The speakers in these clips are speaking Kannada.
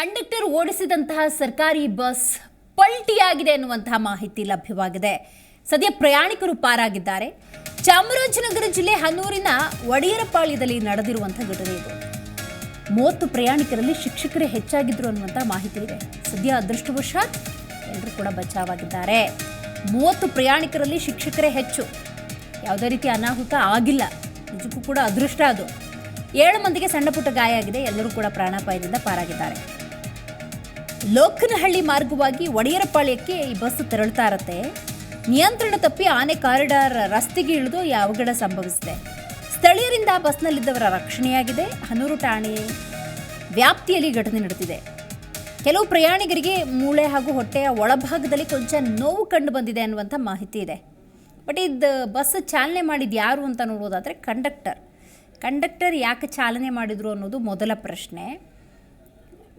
ಕಂಡಕ್ಟರ್ ಓಡಿಸಿದಂತಹ ಸರ್ಕಾರಿ ಬಸ್ ಪಲ್ಟಿಯಾಗಿದೆ ಎನ್ನುವಂತಹ ಮಾಹಿತಿ ಲಭ್ಯವಾಗಿದೆ. ಸದ್ಯ ಪ್ರಯಾಣಿಕರು ಪಾರಾಗಿದ್ದಾರೆ. ಚಾಮರಾಜನಗರ ಜಿಲ್ಲೆ ಹನ್ನೂರಿನ ಒಡೆಯರಪಾಳ್ಯದಲ್ಲಿ ನಡೆದಿರುವಂತಹ ಘಟನೆ ಇದು. ಮೂವತ್ತು ಪ್ರಯಾಣಿಕರಲ್ಲಿ ಶಿಕ್ಷಕರೇ ಹೆಚ್ಚಾಗಿದ್ರು ಅನ್ನುವಂಥ ಮಾಹಿತಿ ಇದೆ. ಸದ್ಯ ಅದೃಷ್ಟವಶಾತ್ ಎಲ್ಲರೂ ಕೂಡ ಬಚಾವಾಗಿದ್ದಾರೆ. ಮೂವತ್ತು ಪ್ರಯಾಣಿಕರಲ್ಲಿ ಶಿಕ್ಷಕರೇ ಹೆಚ್ಚು. ಯಾವುದೇ ರೀತಿ ಅನಾಹುತ ಆಗಿಲ್ಲ. ನಿಜಕ್ಕೂ ಕೂಡ ಅದೃಷ್ಟ ಅದು. ಏಳು ಮಂದಿಗೆ ಸಣ್ಣ ಪುಟ್ಟ ಗಾಯ ಆಗಿದೆ. ಎಲ್ಲರೂ ಕೂಡ ಪ್ರಾಣಾಪಾಯದಿಂದ ಪಾರಾಗಿದ್ದಾರೆ. ಲೋಕನಹಳ್ಳಿ ಮಾರ್ಗವಾಗಿ ಒಡೆಯರಪಾಳ್ಯಕ್ಕೆ ಈ ಬಸ್ ತೆರಳುತ್ತಾ ಇರತ್ತೆ. ನಿಯಂತ್ರಣ ತಪ್ಪಿ ಆನೆ ಕಾರಿಡಾರ್ ರಸ್ತೆಗೆ ಇಳಿದು ಈ ಅವಘಡ ಸಂಭವಿಸಿದೆ. ಸ್ಥಳೀಯರಿಂದ ಬಸ್ನಲ್ಲಿದ್ದವರ ರಕ್ಷಣೆಯಾಗಿದೆ. ಹನೂರು ಠಾಣೆ ವ್ಯಾಪ್ತಿಯಲ್ಲಿ ಘಟನೆ ನಡೆದಿದೆ. ಕೆಲವು ಪ್ರಯಾಣಿಕರಿಗೆ ಮೂಳೆ ಹಾಗೂ ಹೊಟ್ಟೆಯ ಒಳಭಾಗದಲ್ಲಿ ಕೊಂಚ ನೋವು ಕಂಡು ಬಂದಿದೆ ಅನ್ನುವಂಥ ಮಾಹಿತಿ ಇದೆ. ಬಟ್ ಇದು ಬಸ್ ಚಾಲನೆ ಮಾಡಿದ್ದು ಯಾರು ಅಂತ ನೋಡೋದಾದರೆ ಕಂಡಕ್ಟರ್. ಕಂಡಕ್ಟರ್ ಯಾಕೆ ಚಾಲನೆ ಮಾಡಿದ್ರು ಅನ್ನೋದು ಮೊದಲ ಪ್ರಶ್ನೆ.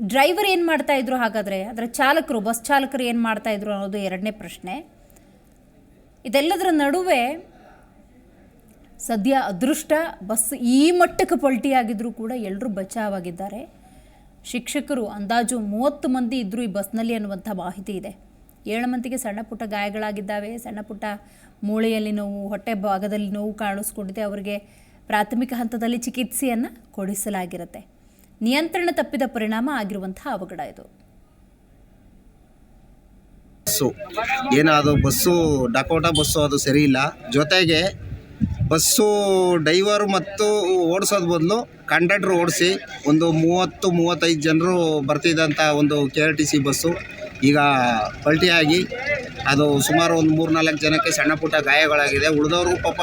ಡ್ರೈವರ್ ಏನು ಮಾಡ್ತಾ ಇದ್ರು ಹಾಗಾದರೆ? ಅದರ ಚಾಲಕರು, ಬಸ್ ಚಾಲಕರು ಏನು ಮಾಡ್ತಾ ಇದ್ರು ಅನ್ನೋದು ಎರಡನೇ ಪ್ರಶ್ನೆ. ಇದೆಲ್ಲದರ ನಡುವೆ ಸದ್ಯ ಅದೃಷ್ಟ, ಬಸ್ ಈ ಮಟ್ಟಕ್ಕೆ ಪಲ್ಟಿಯಾಗಿದ್ದರೂ ಕೂಡ ಎಲ್ಲರೂ ಬಚಾವಾಗಿದ್ದಾರೆ. ಶಿಕ್ಷಕರು, ಅಂದಾಜು ಮೂವತ್ತು ಮಂದಿ ಇದ್ದರು ಈ ಬಸ್ನಲ್ಲಿ ಅನ್ನುವಂಥ ಮಾಹಿತಿ ಇದೆ. ಏಳು ಮಂದಿಗೆ ಸಣ್ಣ ಪುಟ್ಟ ಗಾಯಗಳಾಗಿದ್ದಾವೆ. ಸಣ್ಣ ಪುಟ್ಟ ಮೂಳೆಯಲ್ಲಿ ನೋವು, ಹೊಟ್ಟೆ ಭಾಗದಲ್ಲಿ ನೋವು ಕಾಣಿಸ್ಕೊಂಡಿದೆ. ಅವರಿಗೆ ಪ್ರಾಥಮಿಕ ಹಂತದಲ್ಲಿ ಚಿಕಿತ್ಸೆಯನ್ನು ಕೊಡಿಸಲಾಗಿರುತ್ತೆ. ನಿಯಂತ್ರಣ ತಪ್ಪಿದ ಪರಿಣಾಮ ಆಗಿರುವಂತಹ ಅವಘಡ ಇದು. ಬಸ್ಸು, ಏನಾದರೂ ಬಸ್ಸು, ಡಕೋಟ ಬಸ್ಸು ಅದು ಸರಿ ಇಲ್ಲ. ಜೊತೆಗೆ ಬಸ್ಸು ಡ್ರೈವರ್ ಮತ್ತು ಓಡಿಸೋದು ಬದಲು ಕಂಡಕ್ಟ್ರ್ ಓಡಿಸಿ ಒಂದು ಮೂವತ್ತು, ಮೂವತ್ತೈದು ಜನರು ಬರ್ತಿದ್ದಂಥ ಒಂದು K R T C bus ಈಗ ಪಲ್ಟಿಯಾಗಿ ಅದು ಸುಮಾರು ಒಂದು ಮೂರು ನಾಲ್ಕು ಜನಕ್ಕೆ ಸಣ್ಣ ಪುಟ್ಟ ಗಾಯಗಳಾಗಿದೆ. ಉಳಿದವರು ಪಾಪ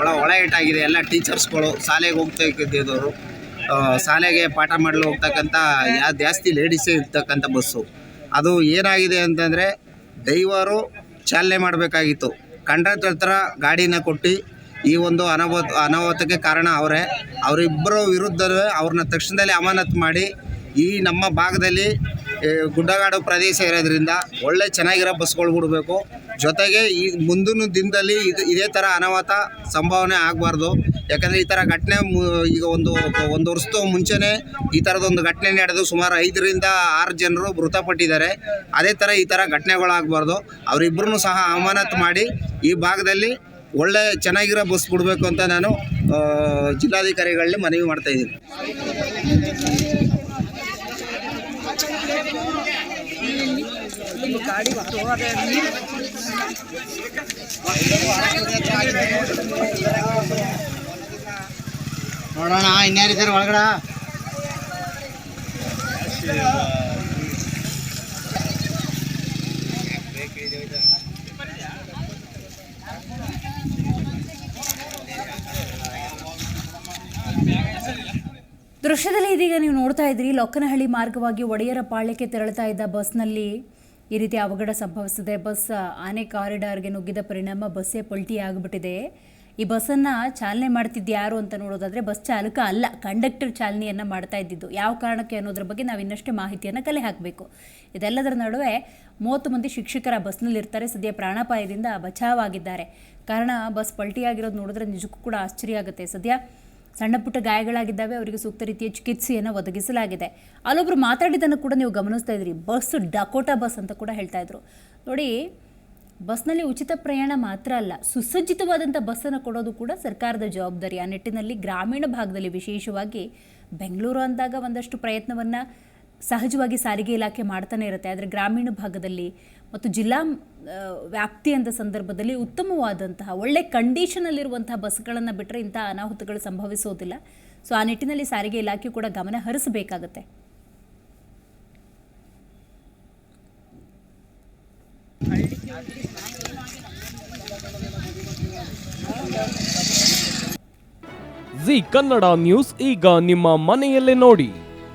ಒಳ ಒಳ ಏಟಾಗಿದೆ ಎಲ್ಲ ಟೀಚರ್ಸ್ಗಳು ಶಾಲೆಗೆ ಹೋಗ್ತಾ ಇದ್ದಿದ್ದವರು. ಶಾಲೆಗೆ ಪಾಠ ಮಾಡಲು ಹೋಗ್ತಕ್ಕಂಥ ಯಾ, ಜಾಸ್ತಿ ಲೇಡೀಸೇ ಇರ್ತಕ್ಕಂಥ ಬಸ್ಸು ಅದು ಏನಾಗಿದೆ ಅಂತಂದರೆ ಡ್ರೈವರು ಚಾಲನೆ ಮಾಡಬೇಕಾಗಿತ್ತು. ಕಂಡಕ್ಟರ್ ಹತ್ರ ಗಾಡಿನ ಕೊಟ್ಟು ಈ ಒಂದು ಅನಾಹುತ ಅನಾಹುತಕ್ಕೆ ಕಾರಣ ಅವರೇ. ಅವರಿಬ್ಬರ ವಿರುದ್ಧವೇ ಅವ್ರನ್ನ ತಕ್ಷಣದಲ್ಲಿ ಅಮಾನತು ಮಾಡಿ ಈ ನಮ್ಮ ಭಾಗದಲ್ಲಿ ಗುಡ್ಡಗಾಡು ಪ್ರದೇಶ ಇರೋದ್ರಿಂದ ಒಳ್ಳೆ ಚೆನ್ನಾಗಿರೋ ಬಸ್ಗಳು ಬಿಡಬೇಕು ಜೊತೆಗೆ ಈ ಮುಂದಿನ ದಿನದಲ್ಲಿ ಇದು ಇದೇ ಥರ ಅನಾಹುತ ಸಂಭಾವನೆ ಆಗಬಾರ್ದು. ಯಾಕಂದರೆ ಈ ಥರ ಘಟನೆ ಈಗ ಒಂದು ಒಂದು ವರ್ಷದ ಮುಂಚೆನೇ ಈ ಥರದೊಂದು ಘಟನೆ ನಡೆದು ಸುಮಾರು ಐದರಿಂದ ಆರು ಜನರು ಮೃತಪಟ್ಟಿದ್ದಾರೆ. ಅದೇ ಥರ ಈ ಥರ ಘಟನೆಗಳಾಗಬಾರ್ದು ಅವರಿಬ್ಬರನ್ನು ಸಹ ಅಮಾನತು ಮಾಡಿ ಈ ಭಾಗದಲ್ಲಿ ಒಳ್ಳೆ ಚೆನ್ನಾಗಿರೋ ಬಸ್ ಬಿಡಬೇಕು ಅಂತ ನಾನು ಜಿಲ್ಲಾಧಿಕಾರಿಗಳಲ್ಲಿ ಮನವಿ ಮಾಡ್ತಾ ಇದ್ದೀನಿ. ನೋಡೋಣ ದೃಶ್ಯದಲ್ಲಿ ಇದೀಗ ನೀವು ನೋಡ್ತಾ ಇದ್ರಿ ಲೊಕ್ಕನಹಳ್ಳಿ ಮಾರ್ಗವಾಗಿ ಒಡೆಯರ ಪಾಳ್ಯಕ್ಕೆ ತೆರಳುತ್ತಾ ಇದ್ದ ಬಸ್ನಲ್ಲಿ ಈ ರೀತಿ ಅವಘಡ ಸಂಭವಿಸಿದೆ ಬಸ್, ಆನೆ ಕಾರಿಡಾರ್ಗೆ ನುಗ್ಗಿದ ಪರಿಣಾಮ ಬಸ್ಸೇ ಪಲ್ಟಿ ಆಗಿಬಿಟ್ಟಿದೆ. ಈ ಬಸ್ಸನ್ನು ಚಾಲನೆ ಮಾಡ್ತಿದ್ದು ಯಾರು ಅಂತ ನೋಡೋದಾದರೆ ಬಸ್ ಚಾಲಕ ಅಲ್ಲ, ಕಂಡಕ್ಟರ್ ಚಾಲನೆಯನ್ನು ಮಾಡ್ತಾ ಇದ್ದಿದ್ದು. ಯಾವ ಕಾರಣಕ್ಕೆ ಅನ್ನೋದ್ರ ಬಗ್ಗೆ ನಾವು ಇನ್ನಷ್ಟು ಮಾಹಿತಿಯನ್ನು ಕಲೆ ಹಾಕಬೇಕು. ಇದೆಲ್ಲದರ ನಡುವೆ ಮೂವತ್ತು ಮಂದಿ ಶಿಕ್ಷಕರ ಬಸ್ನಲ್ಲಿ ಇರ್ತಾರೆ ಸದ್ಯ ಪ್ರಾಣಾಪಾಯದಿಂದ ಬಚಾವಾಗಿದ್ದಾರೆ ಕಾರಣ ಬಸ್ ಪಲ್ಟಿಯಾಗಿರೋದು ನೋಡಿದ್ರೆ ನಿಜಕ್ಕೂ ಕೂಡ ಆಶ್ಚರ್ಯ ಆಗುತ್ತೆ. ಸದ್ಯ ಸಣ್ಣ ಪುಟ್ಟ ಗಾಯಗಳಾಗಿದ್ದಾವೆ, ಅವರಿಗೆ ಸೂಕ್ತ ರೀತಿಯ ಚಿಕಿತ್ಸೆಯನ್ನು ಒದಗಿಸಲಾಗಿದೆ. ಅಲ್ಲೊಬ್ರು ಮಾತಾಡಿದ್ದನ್ನು ಕೂಡ ನೀವು ಗಮನಿಸ್ತಾ ಇದ್ರಿ. ಬಸ್, ಡಕೋಟಾ ಬಸ್ ಅಂತ ಕೂಡ ಹೇಳ್ತಾ ಇದ್ರು. ನೋಡಿ, ಬಸ್ನಲ್ಲಿ ಉಚಿತ ಪ್ರಯಾಣ ಮಾತ್ರ ಅಲ್ಲ ಸುಸಜ್ಜಿತವಾದಂಥ ಬಸ್ಸನ್ನು ಕೊಡೋದು ಕೂಡ ಸರ್ಕಾರದ ಜವಾಬ್ದಾರಿ. ಆ ನಿಟ್ಟಿನಲ್ಲಿ ಗ್ರಾಮೀಣ ಭಾಗದಲ್ಲಿ ವಿಶೇಷವಾಗಿ ಬೆಂಗಳೂರು ಅಂದಾಗ ಒಂದಷ್ಟು ಪ್ರಯತ್ನವನ್ನು ಸಹಜವಾಗಿ ಸಾರಿಗೆ ಇಲಾಖೆ ಮಾಡ್ತಾನೆ ಇರುತ್ತೆ. ಆದರೆ ಗ್ರಾಮೀಣ ಭಾಗದಲ್ಲಿ ಮತ್ತು ಜಿಲ್ಲಾ ವ್ಯಾಪ್ತಿ ಅಂತ ಸಂದರ್ಭದಲ್ಲಿ ಉತ್ತಮವಾದಂತಹ, ಒಳ್ಳೆ ಕಂಡೀಷನಲ್ಲಿರುವಂತಹ ಬಸ್ಗಳನ್ನು ಬಿಟ್ಟರೆ ಇಂಥ ಅನಾಹುತಗಳು ಸಂಭವಿಸೋದಿಲ್ಲ. ಸೊ, ಆ ನಿಟ್ಟಿನಲ್ಲಿ ಸಾರಿಗೆ ಇಲಾಖೆ ಕೂಡ ಗಮನ ಹರಿಸಬೇಕಾಗತ್ತೆ. ಜಿ ಕನ್ನಡ ನ್ಯೂಸ್ ಈಗ ನಿಮ್ಮ ಮನೆಯಲ್ಲೇ ನೋಡಿ.